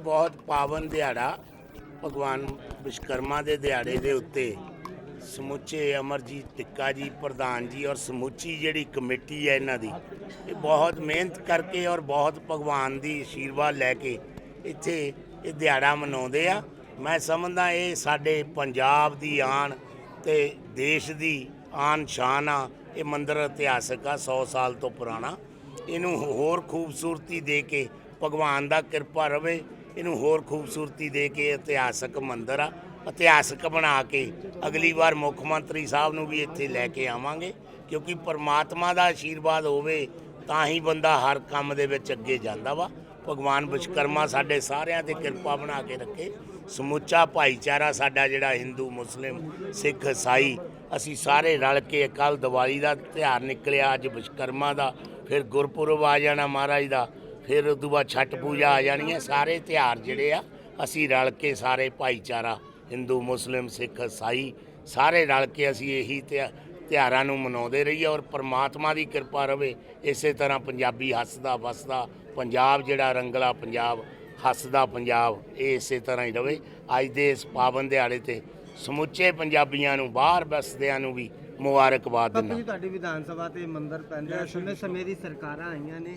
ਬਹੁਤ ਪਾਵਨ ਦਿਹਾੜਾ ਭਗਵਾਨ ਵਿਸ਼ਕਰਮਾ ਦੇ ਦਿਹਾੜੇ ਦੇ ਉੱਤੇ ਸਮੁੱਚੇ ਅਮਰਜੀਤ ਟਿੱਕਾ ਜੀ, ਪ੍ਰਧਾਨ ਜੀ ਔਰ ਸਮੁੱਚੀ ਜਿਹੜੀ ਕਮੇਟੀ ਹੈ ਇਹਨਾਂ ਦੀ, ਇਹ ਬਹੁਤ ਮਿਹਨਤ ਕਰਕੇ ਔਰ ਬਹੁਤ ਭਗਵਾਨ ਦੀ ਆਸ਼ੀਰਵਾਦ ਲੈ ਕੇ ਇੱਥੇ ਇਹ ਦਿਹਾੜਾ ਮਨਾਉਂਦੇ ਆ। ਮੈਂ ਸਮਝਦਾ ਇਹ ਸਾਡੇ ਪੰਜਾਬ ਦੀ ਆਣ ਤੇ ਦੇਸ਼ ਦੀ ਆਨ ਸ਼ਾਨ ਆ, ਇਹ ਮੰਦਿਰ ਇਤਿਹਾਸਕ ਆ 100 ਸਾਲ ਤੋਂ ਪੁਰਾਣਾ। ਇਹਨੂੰ ਹੋਰ ਖੂਬਸੂਰਤੀ ਦੇ ਕੇ ਭਗਵਾਨ ਦਾ ਕਿਰਪਾ ਰਵੇ ਇਹਨੂੰ ਹੋਰ ਖੂਬਸੂਰਤੀ ਦੇ ਕੇ ਇਤਿਹਾਸਕ ਮੰਦਿਰ ਆ, ਇਤਿਹਾਸਕ ਬਣਾ ਕੇ ਅਗਲੀ ਵਾਰ ਮੁੱਖ ਮੰਤਰੀ ਸਾਹਿਬ ਨੂੰ ਵੀ ਇੱਥੇ ਲੈ ਕੇ ਆਵਾਂਗੇ, ਕਿਉਂਕਿ ਪਰਮਾਤਮਾ ਦਾ ਆਸ਼ੀਰਵਾਦ ਹੋਵੇ ਤਾਂ ਹੀ ਬੰਦਾ ਹਰ ਕੰਮ ਦੇ ਵਿੱਚ ਅੱਗੇ ਜਾਂਦਾ ਵਾ। ਭਗਵਾਨ ਵਿਸ਼ਕਰਮਾ ਸਾਡੇ ਸਾਰਿਆਂ ਤੇ ਕਿਰਪਾ ਬਣਾ ਕੇ ਰੱਖੇ। ਸਮੁੱਚਾ ਭਾਈਚਾਰਾ ਸਾਡਾ ਜਿਹੜਾ ਹਿੰਦੂ, ਮੁਸਲਿਮ, ਸਿੱਖ, ਈਸਾਈ, ਅਸੀਂ ਸਾਰੇ ਰਲ ਕੇ ਕੱਲ ਦੀਵਾਲੀ ਦਾ ਤਿਉਹਾਰ ਨਿਕਲਿਆ। ਅੱਜ ਵਿਸ਼ਕਰਮਾ ਦਾ, ਫਿਰ ਗੁਰਪੁਰਬ ਆ ਜਾਣਾ ਮਹਾਰਾਜ ਦਾ। ਫਿਰ ਉਦੋਂ ਬਾਅਦ ਛਠ ਪੂਜਾ ਆ ਜਾਣੀ ਹੈ। ਸਾਰੇ ਤਿਉਹਾਰ ਜਿਹੜੇ ਆ ਅਸੀਂ ਰਲ ਕੇ ਸਾਰੇ ਭਾਈਚਾਰਾ ਹਿੰਦੂ ਮੁਸਲਿਮ ਸਿੱਖ ਈਸਾਈ ਸਾਰੇ ਰਲ ਕੇ ਅਸੀਂ ਇਹੀ ਤਿਉਹਾਰਾਂ ਨੂੰ ਮਨਾਉਂਦੇ ਰਹੀਏ ਔਰ ਪ੍ਰਮਾਤਮਾ ਦੀ ਕਿਰਪਾ ਰਵੇ। ਇਸੇ ਤਰ੍ਹਾਂ ਪੰਜਾਬੀ ਹੱਸਦਾ ਵਸਦਾ ਪੰਜਾਬ ਜਿਹੜਾ ਰੰਗਲਾ ਪੰਜਾਬ ਹੱਸਦਾ ਪੰਜਾਬ ਇਹ ਇਸੇ ਤਰ੍ਹਾਂ ਹੀ ਰਵੇ। ਅੱਜ ਦੇ ਇਸ ਪਾਵਨ ਦਿਹਾੜੇ ਤੇ ਸਮੁੱਚੇ ਪੰਜਾਬੀਆਂ ਨੂੰ ਬਾਹਰ ਵਸਦਿਆਂ ਨੂੰ ਵੀ ਮੁਬਾਰਕਬਾਦ ਦਿੰਦਾ। ਤੁਹਾਡੀ ਵਿਧਾਨ ਸਭਾ ਤੇ ਮੰਦਿਰ ਪੈਂਦਾ। ਸਮੇਂ ਸਮੇਂ ਦੀ ਸਰਕਾਰਾਂ ਆਈਆਂ ਨੇ।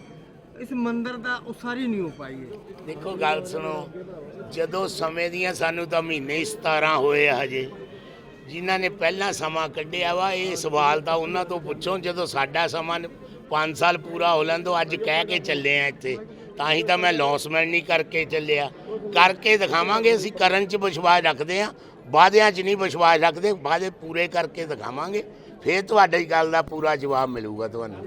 ਇਸ ਮੰਦਿਰ ਦਾ ਉਸਾਰੀ ਨਹੀਂ ਹੋ ਪਾਈ ਹੈ। ਦੇਖੋ, ਗੱਲ ਸੁਣੋ। ਜਦੋਂ ਸਮੇਂ ਦੀਆਂ ਸਾਨੂੰ ਤਾਂ ਮਹੀਨੇ ਹੀ 17 ਹੋਏ ਆ ਹਜੇ। ਜਿਨ੍ਹਾਂ ਨੇ ਪਹਿਲਾਂ ਸਮਾਂ ਕੱਢਿਆ ਵਾ, ਇਹ ਸਵਾਲ ਤਾਂ ਉਹਨਾਂ ਤੋਂ ਪੁੱਛੋ। ਜਦੋਂ ਸਾਡਾ ਸਮਾਂ 5 ਸਾਲ ਪੂਰਾ ਹੋ ਲੈਣ ਤੋਂ ਅੱਜ ਕਹਿ ਕੇ ਚੱਲੇ ਆ ਇੱਥੇ, ਤਾਂ ਹੀ ਤਾਂ ਮੈਂ ਲੌਸਮੈਂਟ ਨਹੀਂ ਕਰਕੇ ਚੱਲਿਆ। ਕਰਕੇ ਦਿਖਾਵਾਂਗੇ, ਅਸੀਂ ਕਰਨ 'ਚ ਵਿਸ਼ਵਾਸ ਰੱਖਦੇ ਆ। ਵਾਅਦਿਆਂ 'ਚ ਨਹੀਂ ਵਿਸ਼ਵਾਸ ਰੱਖਦੇ, ਵਾਅਦੇ ਪੂਰੇ ਕਰਕੇ ਦਿਖਾਵਾਂਗੇ। ਫਿਰ ਤੁਹਾਡੀ ਗੱਲ ਦਾ ਪੂਰਾ ਜਵਾਬ ਮਿਲੂਗਾ ਤੁਹਾਨੂੰ।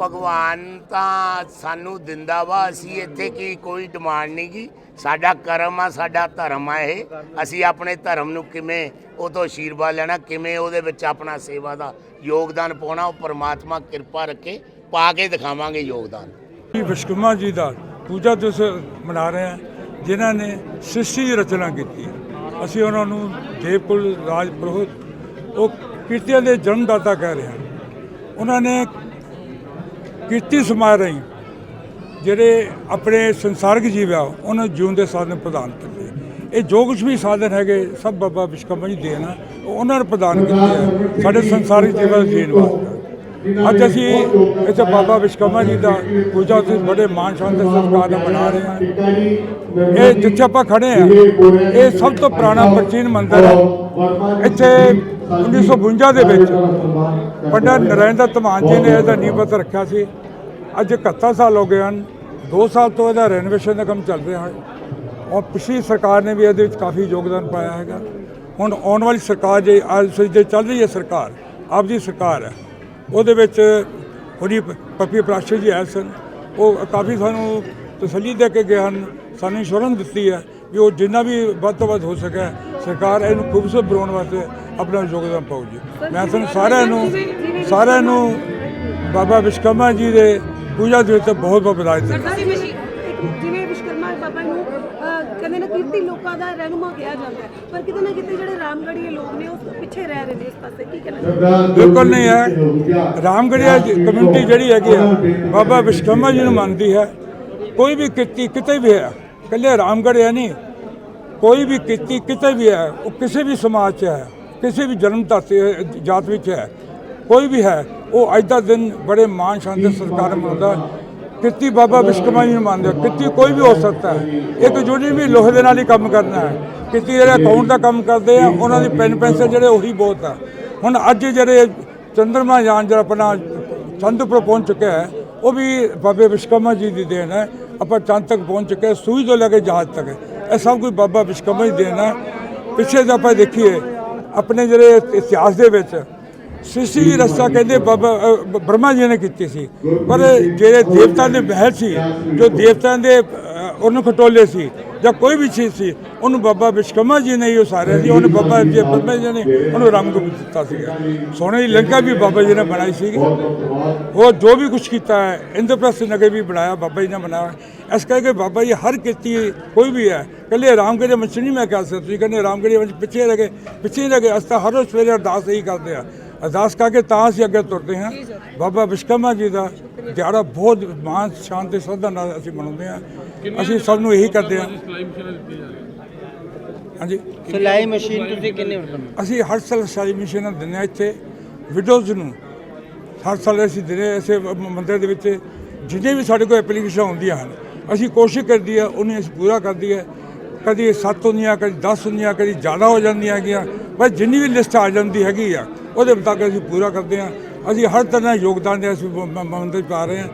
ਭਗਵਾਨ ਤਾਂ ਸਾਨੂੰ ਦਿੰਦਾ ਵਾ, ਅਸੀਂ ਇੱਥੇ ਕੀ, ਕੋਈ ਡਿਮਾਂਡ ਨਹੀਂ ਗੀ। ਸਾਡਾ ਕਰਮ ਆ, ਸਾਡਾ ਧਰਮ ਆ ਇਹ। ਅਸੀਂ ਆਪਣੇ ਧਰਮ ਨੂੰ ਕਿਵੇਂ ਉਹ ਤੋਂ ਆਸ਼ੀਰਵਾਦ ਲੈਣਾ, ਕਿਵੇਂ ਉਹਦੇ ਵਿੱਚ ਆਪਣਾ ਸੇਵਾ ਦਾ ਯੋਗਦਾਨ ਪਾਉਣਾ, ਉਹ ਪਰਮਾਤਮਾ ਕਿਰਪਾ ਰੱਖੇ, ਪਾ ਕੇ ਦਿਖਾਵਾਂਗੇ ਯੋਗਦਾਨ। ਜੀ ਵਿਸ਼ਕਰਮਾ ਜੀ ਦਾ ਪੂਜਾ ਦਿਵਸ ਮਨਾ ਰਹੇ ਹਾਂ, ਜਿਨ੍ਹਾਂ ਨੇ ਸ੍ਰਿਸ਼ਟੀ ਦੀ ਰਚਨਾ ਕੀਤੀ। ਅਸੀਂ ਉਹਨਾਂ ਨੂੰ ਦੇਵਕੁਲ ਰਾਜ ਪ੍ਰੋਹਿਤ, ਉਹ ਕੀਰਤੀਆਂ ਦੇ ਜਨਮਦਾਤਾ ਕਹਿ ਰਹੇ ਹਾਂ। ਉਹਨਾਂ ਨੇ ਕਿਰਤੀ ਸਮਾਜ ਰਾਹੀਂ ਜਿਹੜੇ ਆਪਣੇ ਸੰਸਾਰਿਕ ਜੀਵ ਆ, ਉਹਨਾਂ ਨੂੰ ਜਿਉਣ ਦੇ ਸਾਧਨ ਪ੍ਰਦਾਨ ਕੀਤੇ ਇਹ ਜੋ ਕੁਝ ਵੀ ਸਾਧਨ ਹੈਗੇ, ਸਭ ਬਾਬਾ ਵਿਸ਼ਕਰਮਾ ਜੀ ਦੇਣ ਆ ਉਹਨਾਂ ਨੇ ਪ੍ਰਦਾਨ ਕੀਤੇ ਆ, ਸਾਡੇ ਸੰਸਾਰਿਕ ਜੀਵਨ ਦੇ ਜੀਣ ਵਾਸਤੇ ਅੱਜ ਅਸੀਂ ਇੱਥੇ ਬਾਬਾ ਵਿਸ਼ਕਰਮਾ ਜੀ ਦਾ ਪੂਜਾ ਉੱਤੇ ਬੜੇ ਮਾਣ ਸ਼ਾਨ ਦੇ ਸਤਿਕਾਰ ਨਾਲ ਮਨਾ ਰਹੇ ਹਾਂ ਇਹ ਜਿੱਥੇ ਆਪਾਂ ਖੜੇ ਆ, ਇਹ ਸਭ ਤੋਂ ਪੁਰਾਣਾ ਪ੍ਰਾਚੀਨ ਮੰਦਿਰ ਹੈ ਇੱਥੇ 1952 ਦੇ ਵਿੱਚ ਪੰਡਤ ਨਰਿੰਦਰ ਧਮਾਨ ਜੀ ਨੇ ਇਹਦਾ ਨੀਂਹ ਪੱਥਰ ਰੱਖਿਆ ਸੀ। ਅੱਜ 71 ਸਾਲ ਹੋ ਗਏ ਹਨ। 2 ਸਾਲ ਤੋਂ ਇਹਦਾ ਰੈਨੋਵੇਸ਼ਨ ਦਾ ਕੰਮ ਚੱਲ ਰਿਹਾ ਹੈ। ਔਰ ਪਿਛਲੀ ਸਰਕਾਰ ਨੇ ਵੀ ਇਹਦੇ ਵਿੱਚ ਕਾਫੀ ਯੋਗਦਾਨ ਪਾਇਆ ਹੈਗਾ। ਹੁਣ ਆਉਣ ਵਾਲੀ ਸਰਕਾਰ ਜੇ ਅੱਜ ਜੇ ਚੱਲ ਰਹੀ ਹੈ ਸਰਕਾਰ ਆਪ ਦੀ ਸਰਕਾਰ ਹੈ, ਉਹਦੇ ਵਿੱਚ ਹੁਣੀ ਪੱਪੀ ਪ੍ਰਾਸ਼ਰ ਜੀ ਆਏ ਸਨ। ਉਹ ਕਾਫੀ ਸਾਨੂੰ ਤਸੱਲੀ ਦੇ ਕੇ ਗਏ ਹਨ। ਸਾਨੂੰ ਇੰਸ਼ੋਰੈਂਸ ਦਿੱਤੀ ਹੈ ਵੀ ਉਹ ਜਿੰਨਾ ਵੀ ਵੱਧ ਤੋਂ ਵੱਧ ਹੋ ਸਕੇ ਸਰਕਾਰ ਇਹਨੂੰ ਖੂਬਸੂਰਤ ਬਣਾਉਣ ਵਾਸਤੇ ਆਪਣਾ ਯੋਗਦਾਨ ਪਾਊਗੀ। ਮੈਂ ਤੁਹਾਨੂੰ ਸਾਰਿਆਂ ਨੂੰ ਸਾਰਿਆਂ ਨੂੰ ਬਾਬਾ ਵਿਸ਼ਕਰਮਾ ਜੀ ਦੇ ਪੂਜਾ ਦਿਵਸ ਤੇ ਬਹੁਤ ਬਹੁਤ ਵਧਾਈ ਦਿੰਦਾ। ਜਿਵੇਂ ਵਿਸ਼ਕਰਮਾ ਬਾਬਾ ਨੂੰ ਕਹਿੰਦੇ ਨੇ ਕੀਰਤੀ ਲੋਕਾਂ ਦਾ ਰਹਿਨੁਮਾ ਕਿਹਾ ਜਾਂਦਾ ਪਰ ਕਿਤੇ ਨਾ ਕਿਤੇ ਜਿਹੜੇ ਰਾਮਗੜੀਏ ਲੋਕ ਨੇ ਉਹ ਪਿੱਛੇ ਰਹਿ ਰਹੇ ਨੇ ਇਸ ਪਾਸੇ। ਕੀ ਕਹਿਣਾ ਚਾਹੁੰਦੇ ਬਿਲਕੁਲ ਨਹੀਂ ਹੈ। ਰਾਮਗੜੀਆ ਕਮਿਊਨਿਟੀ ਜਿਹੜੀ ਹੈਗੀ ਆ ਬਾਬਾ ਵਿਸ਼ਕਰਮਾ ਜੀ ਨੂੰ ਮੰਨਦੀ ਹੈ। ਕੋਈ ਵੀ ਕਿੱਤੀ ਕਿਤੇ ਵੀ ਹੈ ਇਕੱਲੇ ਰਾਮਗੜੀਆ ਨਹੀਂ ਕੋਈ ਵੀ ਕੀਤੀ ਕਿਤੇ ਵੀ ਹੈ ਉਹ ਕਿਸੇ ਵੀ ਸਮਾਜ 'ਚ ਹੈ ਕਿਸੇ ਵੀ ਜਨਮ ਧਾਤੇ ਜਾਤ ਵਿੱਚ ਹੈ ਕੋਈ ਵੀ ਹੈ ਉਹ ਅੱਜ ਦਾ ਦਿਨ ਬੜੇ ਮਾਣ ਸ਼ਾਨ ਦੇ ਸਰਕਾਰ ਮਨਾਉਂਦਾ ਹੈ। ਬਾਬਾ ਵਿਸ਼ਕਰਮਾ ਜੀ ਨੂੰ ਮੰਨਦੇ ਹੋ। ਕਿੱਤੀ ਕੋਈ ਵੀ ਹੋ ਸਕਦਾ ਹੈ ਇੱਕ ਜੁੜੀ ਵੀ ਲੋਹੇ ਦੇ ਨਾਲ ਹੀ ਕੰਮ ਕਰਨਾ ਹੈ ਕਿੱਤੀ ਜਿਹੜੇ ਅਕਾਊਂਟ ਦਾ ਕੰਮ ਕਰਦੇ ਆ ਉਹਨਾਂ ਦੀ ਪੈਨ ਪੈਨਸ਼ਨ ਜਿਹੜੇ ਉਹੀ ਬਹੁਤ ਆ ਹੁਣ ਅੱਜ ਜਿਹੜੇ ਚੰਦਰਮਾ ਯਾਨ ਜਿਹੜਾ ਆਪਣਾ ਚੰਦ ਉੱਪਰ ਪਹੁੰਚ ਚੁੱਕਿਆ ਹੈ ਉਹ ਵੀ ਬਾਬੇ ਵਿਸ਼ਕਰਮਾ ਜੀ ਦੀ ਦੇਣ ਹੈ ਆਪਾਂ ਚੰਦ ਤੱਕ ਪਹੁੰਚ ਚੁੱਕੇ ਹਾਂ, ਸੂਈ ਤੋਂ ਲੈ ਕੇ ਜਹਾਜ਼ ਤੱਕ ਇਹ ਸਭ ਕੁਝ ਬਾਬਾ ਵਿਸ਼ਕਰਮਾ ਜੀ ਦੀ ਦੇਣ ਹੈ। ਪਿੱਛੇ ਜੇ ਆਪਾਂ ਦੇਖੀਏ ਆਪਣੇ ਜਿਹੜੇ ਇਤਿਹਾਸ ਦੇ ਵਿੱਚ ਸ੍ਰਿਸ਼ਟੀ ਦੀ ਰਚਨਾ ਕਹਿੰਦੇ ਬਾਬਾ ਬ੍ਰਹਮਾ ਜੀ ਨੇ ਕੀਤੀ ਸੀ। ਪਰ ਜਿਹੜੇ ਦੇਵਤਾ ਦੇ ਮਹਿਲ ਸੀ ਜੋ ਦੇਵਤਾਂ ਦੇ ਉਹਨੂੰ ਖਟੋਲੇ ਸੀ। ਜਾਂ ਕੋਈ ਵੀ ਚੀਜ਼ ਸੀ, ਉਹਨੂੰ ਬਾਬਾ ਵਿਸ਼ਕਮਾ ਜੀ ਨੇ ਹੀ ਉਸਾਰਿਆ ਸੀ, ਉਹਨੇ ਬਾਬਾ ਜੀ ਬ੍ਰਹਮਾ ਜੀ ਨੇ ਉਹਨੂੰ ਰੰਗ ਰੂਪ ਦਿੱਤਾ ਸੀਗਾ। ਸੋਨੇ ਦੀ ਲੰਕਾ ਵੀ ਬਾਬਾ ਜੀ ਨੇ ਬਣਾਈ ਸੀਗੀ। ਉਹ ਜੋ ਵੀ ਕੁਝ ਕੀਤਾ ਹੈ, ਇੰਦਰਪ੍ਰਸਥ ਨਗਰ ਵੀ ਬਣਾਇਆ, ਬਾਬਾ ਜੀ ਨੇ ਬਣਾਇਆ। ਇਸ ਕਰਕੇ ਬਾਬਾ ਜੀ ਹਰ ਕੀਤੀ ਕੋਈ ਵੀ ਹੈ ਕੱਲੇ ਰਾਮਗੜ੍ਹ ਵਿੱਚ ਨਹੀਂ ਮੈਂ ਕਹਿ ਸਕਦਾ, ਤੁਸੀਂ ਕਹਿੰਦੇ ਰਾਮਗੜ੍ਹ ਵਿੱਚ ਪਿੱਛੇ ਰਹਿ ਗਏ, ਪਿੱਛੇ ਹੀ ਰਹਿ ਗਏ, ਅਸੀਂ ਤਾਂ ਹਰ ਰੋਜ਼ ਸਵੇਰੇ ਅਰਦਾਸ ਹੀ ਕਰਦੇ ਆ ਅਰਦਾਸ ਕਰਕੇ ਤਾਂ ਅਸੀਂ ਅੱਗੇ ਤੁਰਦੇ ਹਾਂ। ਬਾਬਾ ਵਿਸ਼ਕਰਮਾ ਜੀ ਦਾ ਦਿਹਾੜਾ ਬਹੁਤ ਮਾਨ ਸ਼ਾਨ ਤੇ ਸ਼ਰਧਾ ਨਾਲ ਅਸੀਂ ਮਨਾਉਂਦੇ ਹਾਂ। ਅਸੀਂ ਸਭ ਨੂੰ ਇਹੀ ਕਰਦੇ ਹਾਂ। ਹਾਂਜੀ। ਸਿਲਾਈ ਮਸ਼ੀਨ ਤੁਸੀਂ ਕਿੰਨੇ ਵਰਤੋਂ ਅਸੀਂ ਹਰ ਸਾਲ ਸਾਰੀ ਮਿਸ਼ਨ ਦਿੰਦੇ ਹਾਂ ਇੱਥੇ। ਵਿਡੋਜ਼ ਨੂੰ ਹਰ ਸਾਲ ਅਸੀਂ ਦਿੰਦੇ ਹਾਂ। ਇਸੇ ਮ- ਮੰਦਿਰ ਦੇ ਵਿੱਚ ਜਿੰਨੇ ਵੀ ਸਾਡੇ ਕੋਲ ਐਪਲੀਕੇਸ਼ਨ ਹੁੰਦੀਆਂ ਹਨ ਅਸੀਂ ਕੋਸ਼ਿਸ਼ ਕਰਦੀ ਹੈ ਉਹਨੂੰ ਅਸੀਂ ਪੂਰਾ ਕਰਦੀ ਹੈ। ਕਦੀ 7 ਹੁੰਦੀਆਂ ਕਦੀ 10 ਹੁੰਦੀਆਂ ਕਦੀ ਜ਼ਿਆਦਾ ਹੋ ਜਾਂਦੀਆਂ ਹੈਗੀਆਂ। ਪਰ ਜਿੰਨੀ ਵੀ ਲਿਸਟ ਆ ਜਾਂਦੀ ਹੈਗੀ ਆ ਉਹਦੇ ਮੁਤਾਬਕ ਅਸੀਂ ਪੂਰਾ ਕਰਦੇ ਹਾਂ। ਅਸੀਂ ਹਰ ਤਰ੍ਹਾਂ ਦਾ ਯੋਗਦਾਨ ਦੇ ਅਸੀਂ ਮੰਦਰ ਪਾ ਰਹੇ ਹਾਂ।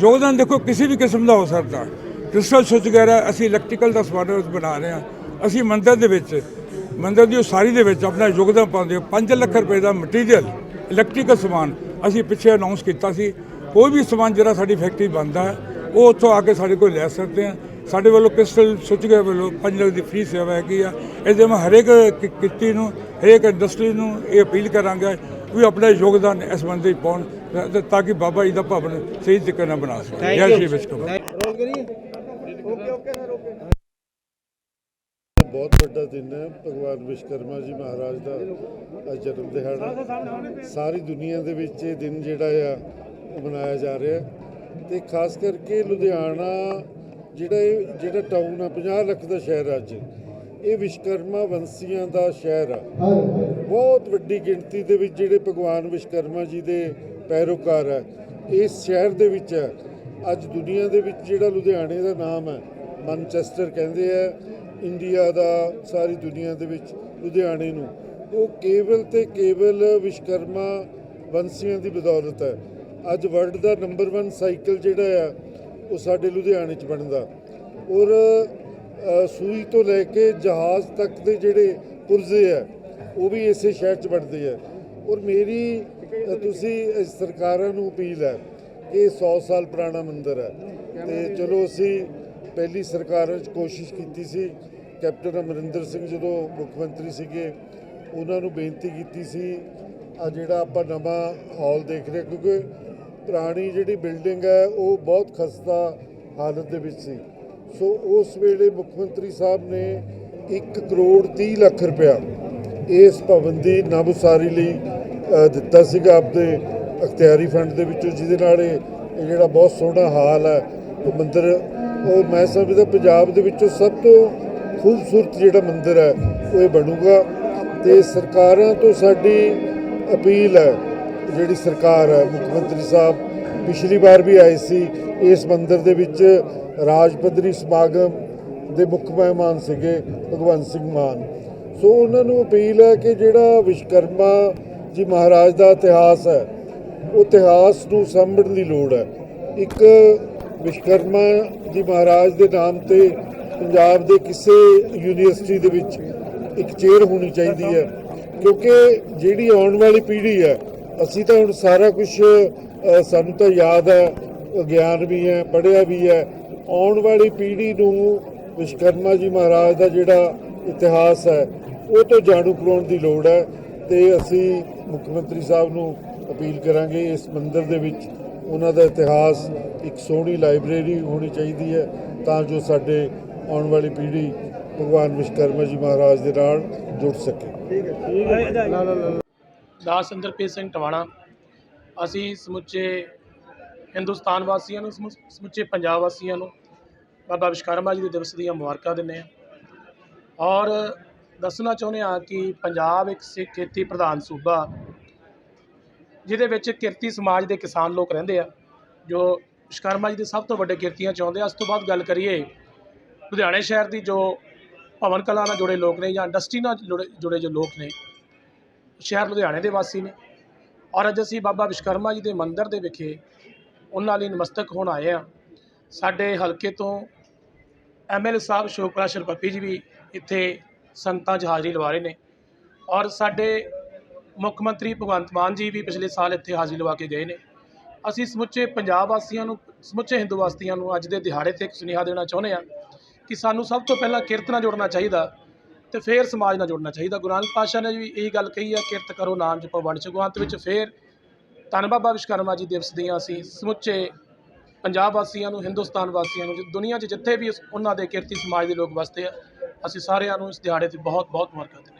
ਯੋਗਦਾਨ ਦੇਖੋ, ਕਿਸੇ ਵੀ ਕਿਸਮ ਦਾ ਹੋ ਸਕਦਾ ਕ੍ਰਿਸਟਲ ਸੁੱਚ ਵਗੈਰਾ ਅਸੀਂ ਇਲੈਕਟ੍ਰੀਕਲ ਦਾ ਸਮਾਨ ਬਣਾ ਰਹੇ ਹਾਂ। ਅਸੀਂ ਮੰਦਰ ਦੇ ਵਿੱਚ, ਮੰਦਰ ਦੀ ਉਸਾਰੀ ਦੇ ਵਿੱਚ ਆਪਣਾ ਯੋਗਦਾਨ ਪਾਉਂਦੇ ਹਾਂ। 5 ਲੱਖ ਰੁਪਏ ਦਾ ਮਟੀਰੀਅਲ ਇਲੈਕਟ੍ਰੀਕਲ ਸਮਾਨ ਅਸੀਂ ਪਿੱਛੇ ਅਨਾਉਂਸ ਕੀਤਾ ਸੀ। ਕੋਈ ਵੀ ਸਮਾਨ ਜਿਹੜਾ ਸਾਡੀ ਫੈਕਟਰੀ ਬਣਦਾ ਹੈ, ਉਹ ਉੱਥੋਂ ਆ ਕੇ ਸਾਡੇ ਕੋਲ ਲੈ ਸਕਦੇ ਆ ਸਾਡੇ ਵੱਲੋਂ ਕ੍ਰਿਸਟਲ ਸੁੱਚ ਗਏ ਵੱਲੋਂ 5 ਲੱਖ ਦੀ ਫ੍ਰੀ ਸੇਵਾ ਹੈਗੀ ਆ। ਇਹਦੇ ਮੈਂ ਹਰੇਕ ਕਿ- ਕਿੱਤੀ ਨੂੰ ਹਰੇਕ ਇੰਡਸਟਰੀ ਨੂੰ ਇਹ ਅਪੀਲ ਕਰਾਂਗਾ ਵੀ ਆਪਣਾ ਯੋਗਦਾਨ ਇਸ 'ਚ ਪਾਉਣ ਤਾਂ- ਕਿ ਬਾਬਾ ਜੀ ਦਾ ਭਵਨ ਸਹੀ ਤਰੀਕੇ ਨਾਲ ਬਣਾ ਸਕਣ। ਜੈ ਸ਼੍ਰੀ ਓਕੇ ਓਕੇ ਓਕੇ ਬਹੁਤ ਵੱਡਾ ਦਿਨ ਹੈ। ਭਗਵਾਨ ਵਿਸ਼ਕਰਮਾ ਜੀ ਮਹਾਰਾਜ ਦਾ ਜਨਮ ਦਿਹਾੜਾ। ਸਾਰੀ ਦੁਨੀਆ ਦੇ ਵਿੱਚ ਇਹ ਦਿਨ ਜਿਹੜਾ ਆ ਉਹ ਮਨਾਇਆ ਜਾ ਰਿਹਾ। ਤੇ ਖਾਸ ਕਰਕੇ ਲੁਧਿਆਣਾ ਜਿਹੜਾ ਇਹ, ਜਿਹੜਾ ਟਾਊਨ ਆ 50 ਲੱਖ ਦਾ ਸ਼ਹਿਰ ਆ ਅੱਜ। ਇਹ ਵਿਸ਼ਕਰਮਾ ਵੰਸ਼ੀਆਂ ਦਾ ਸ਼ਹਿਰ ਆ। ਬਹੁਤ ਵੱਡੀ ਗਿਣਤੀ ਦੇ ਵਿੱਚ ਜਿਹੜੇ ਭਗਵਾਨ ਵਿਸ਼ਕਰਮਾ ਜੀ ਦੇ ਪੈਰੋਕਾਰ ਹੈ ਇਸ ਸ਼ਹਿਰ ਦੇ ਵਿੱਚ ਹੈ ਅੱਜ ਦੁਨੀਆ ਦੇ ਵਿੱਚ ਜਿਹੜਾ ਲੁਧਿਆਣੇ ਦਾ ਨਾਮ ਹੈ ਮਨਚੈਸਟਰ ਕਹਿੰਦੇ ਆ ਇੰਡੀਆ ਦਾ ਸਾਰੀ ਦੁਨੀਆ ਦੇ ਵਿੱਚ ਲੁਧਿਆਣੇ ਨੂੰ, ਉਹ ਕੇਵਲ ਤੇ ਕੇਵਲ ਵਿਸ਼ਕਰਮਾ ਵੰਸ਼ੀਆਂ ਦੀ ਬਦੌਲਤ ਹੈ ਅੱਜ ਵਰਲਡ ਦਾ ਨੰਬਰ 1 ਸਾਈਕਲ ਜਿਹੜਾ ਆ ਉਹ ਸਾਡੇ ਲੁਧਿਆਣੇ 'ਚ ਬਣਦਾ। ਔਰ ਸੂਈ ਤੋਂ ਲੈ ਕੇ ਜਹਾਜ਼ ਤੱਕ ਦੇ ਜਿਹੜੇ ਪੁਰਜ਼ੇ ਆ ਉਹ ਵੀ ਇਸੇ ਸ਼ਹਿਰ 'ਚ ਬਣਦੇ ਆ ਔਰ ਮੇਰੀ ਤੁਸੀਂ ਸਰਕਾਰਾਂ ਨੂੰ ਅਪੀਲ ਹੈ ਕਿ ਇਹ 100 ਸਾਲ ਪੁਰਾਣਾ ਮੰਦਿਰ ਹੈ ਤੇ ਚਲੋ ਅਸੀਂ ਪਹਿਲੀ ਸਰਕਾਰਾਂ 'ਚ ਕੋਸ਼ਿਸ਼ ਕੀਤੀ ਸੀ। ਕੈਪਟਨ ਅਮਰਿੰਦਰ ਸਿੰਘ ਜਦੋਂ ਮੁੱਖ ਮੰਤਰੀ ਸੀਗੇ, ਉਹਨਾਂ ਨੂੰ ਬੇਨਤੀ ਕੀਤੀ ਸੀ, ਆ ਜਿਹੜਾ ਆਪਾਂ ਨਵਾਂ ਹਾਲ ਦੇਖ ਰਹੇ ਕਿਉਂਕਿ ਪੁਰਾਣੀ ਜਿਹੜੀ ਬਿਲਡਿੰਗ ਹੈ, ਉਹ ਬਹੁਤ ਖਸਤਾ ਹਾਲਤ ਦੇ ਵਿੱਚ ਸੀ। ਸੋ ਉਸ ਵੇਲੇ ਮੁੱਖ ਮੰਤਰੀ ਸਾਹਿਬ ਨੇ 1 ਕਰੋੜ 30 ਲੱਖ ਰੁਪਇਆ ਇਸ ਭਵਨ ਦੀ ਨਵ ਉਸਾਰੀ ਲਈ ਦਿੱਤਾ ਸੀਗਾ ਆਪਦੇ ਅਖਤਿਆਰੀ ਫੰਡ ਦੇ ਵਿੱਚੋਂ, ਜਿਹਦੇ ਨਾਲ ਇਹ ਇਹ ਜਿਹੜਾ ਬਹੁਤ ਸੋਹਣਾ ਹਾਲ ਹੈ, ਉਹ ਮੰਦਿਰ, ਉਹ ਮੈਂ ਸਮਝਦਾ ਪੰਜਾਬ ਦੇ ਵਿੱਚੋਂ ਸਭ ਤੋਂ ਖੂਬਸੂਰਤ ਜਿਹੜਾ ਮੰਦਿਰ ਹੈ, ਉਹ ਇਹ ਬਣੂਗਾ। ਤੇ ਸਰਕਾਰਾਂ ਤੋਂ ਸਾਡੀ ਅਪੀਲ ਹੈ ਜਿਹੜੀ ਸਰਕਾਰ ਹੈ, ਮੁੱਖ ਮੰਤਰੀ ਸਾਹਿਬ, ਪਿਛਲੀ ਵਾਰ ਵੀ ਆਏ ਸੀ, ਇਸ ਮੰਦਿਰ ਦੇ ਵਿੱਚ ਰਾਜ ਪੱਧਰੀ ਸਮਾਗਮ ਦੇ ਮੁੱਖ ਮਹਿਮਾਨ ਸੀਗੇ ਭਗਵੰਤ ਸਿੰਘ ਮਾਨ। ਸੋ ਉਹਨਾਂ ਨੂੰ ਅਪੀਲ ਹੈ ਕਿ ਜਿਹੜਾ ਵਿਸ਼ਕਰਮਾ ਜੀ ਮਹਾਰਾਜ ਦਾ ਇਤਿਹਾਸ ਹੈ, ਉਹ ਇਤਿਹਾਸ ਨੂੰ ਸਾਂਭਣ ਦੀ ਲੋੜ ਹੈ। ਇੱਕ ਵਿਸ਼ਕਰਮਾ ਜੀ ਮਹਾਰਾਜ ਦੇ ਨਾਮ ਤੇ ਪੰਜਾਬ ਦੇ ਕਿਸੇ ਯੂਨੀਵਰਸਿਟੀ ਦੇ ਵਿੱਚ ਇੱਕ ਚੇਅਰ ਹੋਣੀ ਚਾਹੀਦੀ ਹੈ, ਕਿਉਂਕਿ ਜਿਹੜੀ ਆਉਣ ਵਾਲੀ ਪੀੜ੍ਹੀ ਹੈ ਅਸੀਂ ਤਾਂ ਹੁਣ ਸਾਰਾ ਕੁਝ ਸਾਨੂੰ ਤਾਂ ਯਾਦ ਹੈ ਗਿਆਨ ਵੀ ਹੈ ਪੜ੍ਹਿਆ ਵੀ ਹੈ। ਆਉਣ ਵਾਲੀ ਪੀੜ੍ਹੀ ਨੂੰ ਵਿਸ਼ਕਰਮਾ ਜੀ ਮਹਾਰਾਜ ਦਾ ਜਿਹੜਾ ਇਤਿਹਾਸ ਹੈ ਉਹ ਤੋਂ ਜਾਣੂ ਕਰਾਉਣ ਦੀ ਲੋੜ ਹੈ ਤੇ ਅਸੀਂ ਮੁੱਖ ਮੰਤਰੀ ਸਾਹਿਬ ਨੂੰ ਅਪੀਲ ਕਰਾਂਗੇ ਇਸ ਮੰਦਿਰ ਦੇ ਵਿੱਚ ਉਹਨਾਂ ਦਾ ਇਤਿਹਾਸ ਇੱਕ ਸੋਹਣੀ ਲਾਇਬ੍ਰੇਰੀ ਹੋਣੀ ਚਾਹੀਦੀ ਹੈ ਤਾਂ ਜੋ ਸਾਡੇ ਆਉਣ ਵਾਲੀ ਪੀੜ੍ਹੀ ਭਗਵਾਨ ਵਿਸ਼ਕਰਮਾ ਜੀ ਮਹਾਰਾਜ ਦੇ ਨਾਲ ਜੁੜ ਸਕੇ। ਦਾਸ ਇੰਦਰਪ੍ਰੀਤ ਸਿੰਘ ਟਵਾਣਾ। ਅਸੀਂ ਸਮੁੱਚੇ ਹਿੰਦੁਸਤਾਨ ਵਾਸੀਆਂ ਨੂੰ, ਸਮੁ- ਸਮੁੱਚੇ ਪੰਜਾਬ ਵਾਸੀਆਂ ਨੂੰ ਬਾਬਾ ਵਿਸ਼ਕਰਮਾ ਜੀ ਦੇ ਦਿਵਸ ਦੀਆਂ ਮੁਬਾਰਕਾਂ ਦਿੰਦੇ ਹਾਂ। ਔਰ ਦੱਸਣਾ ਚਾਹੁੰਦੇ ਹਾਂ ਕਿ ਪੰਜਾਬ ਇੱਕ ਸਿੱਖ ਖੇਤੀ ਪ੍ਰਧਾਨ ਸੂਬਾ, ਜਿਹਦੇ ਵਿੱਚ ਕਿਰਤੀ ਸਮਾਜ ਦੇ ਕਿਸਾਨ ਲੋਕ ਰਹਿੰਦੇ ਆ, ਜੋ ਵਿਸ਼ਕਰਮਾ ਜੀ ਦੇ ਸਭ ਤੋਂ ਵੱਡੇ ਕਿਰਤੀਆਂ ਚਾਹੁੰਦੇ ਆ। ਉਸ ਤੋਂ ਬਾਅਦ ਗੱਲ ਕਰੀਏ ਲੁਧਿਆਣੇ ਸ਼ਹਿਰ ਦੀ ਜੋ ਭਵਨ ਕਲਾ ਨਾਲ ਜੁੜੇ ਲੋਕ ਨੇ ਜਾਂ ਇੰਡਸਟਰੀ ਨਾਲ ਜੁੜੇ ਜੁੜੇ ਜੋ ਲੋਕ ਨੇ ਸ਼ਹਿਰ ਲੁਧਿਆਣੇ ਦੇ ਵਾਸੀ ਨੇ। ਔਰ ਅੱਜ ਅਸੀਂ ਬਾਬਾ ਵਿਸ਼ਕਰਮਾ ਜੀ ਦੇ ਮੰਦਿਰ ਦੇ ਵਿਖੇ ਉਹਨਾਂ ਲਈ ਨਮਸਤਕ ਹੋਣ ਆਏ ਆ ਸਾਡੇ ਹਲਕੇ ਤੋਂ ਐਮਐਲਏ ਸਾਹਿਬ ਸ਼ੋਕਰਾ ਸ਼ਰਪੱਪੀ ਜੀ ਵੀ ਇੱਥੇ ਸੰਗਤਾਂ 'ਚ ਹਾਜ਼ਰੀ ਲਵਾ ਰਹੇ ਨੇ। ਔਰ ਸਾਡੇ ਮੁੱਖ ਮੰਤਰੀ ਭਗਵੰਤ ਮਾਨ ਜੀ ਵੀ ਪਿਛਲੇ ਸਾਲ ਇੱਥੇ ਹਾਜ਼ਰੀ ਲਵਾ ਕੇ ਗਏ ਨੇ। ਅਸੀਂ ਸਮੁੱਚੇ ਪੰਜਾਬ ਵਾਸੀਆਂ ਨੂੰ, ਸਮੁੱਚੇ ਹਿੰਦੂ ਵਾਸੀਆਂ ਨੂੰ ਅੱਜ ਦੇ ਦਿਹਾੜੇ ਤੇ ਇੱਕ ਸੁਨੇਹਾ ਦੇਣਾ ਚਾਹੁੰਦੇ ਆ ਕਿ ਸਾਨੂੰ ਸਭ ਤੋਂ ਪਹਿਲਾਂ ਕਿਰਤ ਨਾਲ ਜੁੜਨਾ ਚਾਹੀਦਾ। ਤੇ ਫਿਰ ਸਮਾਜ ਨਾਲ ਜੁੜਨਾ ਚਾਹੀਦਾ। ਗੁਰੂ ਨਾਨਕ ਪਾਤਸ਼ਾਹ ਨੇ ਵੀ ਇਹੀ ਗੱਲ ਕਹੀ ਆ ਕਿਰਤ ਕਰੋ ਨਾਮ ਜਪੋ ਵੰਡ ਛਕੋ ਅੰਤ ਵਿੱਚ ਫਿਰ ਧੰਨ ਬਾਬਾ ਵਿਸ਼ਵਕਰਮਾ ਜੀ ਦਿਵਸ ਦੀਆਂ ਅਸੀਂ ਸਮੁੱਚੇ ਪੰਜਾਬ ਵਾਸੀਆਂ ਨੂੰ, ਹਿੰਦੁਸਤਾਨ ਵਾਸੀਆਂ ਨੂੰ, ਦੁਨੀਆ 'ਚ ਜਿੱਥੇ ਵੀ ਉਹਨਾਂ ਦੇ ਕਿਰਤੀ ਸਮਾਜ ਦੇ ਲੋਕ ਵਸਦੇ ਆ, ਅਸੀਂ ਸਾਰਿਆਂ ਨੂੰ ਇਸ ਦਿਹਾੜੇ ਤੇ ਬਹੁਤ ਬਹੁਤ ਮੁਬਾਰਕਾਂ ਦਿੰਦੇ ਹਾਂ।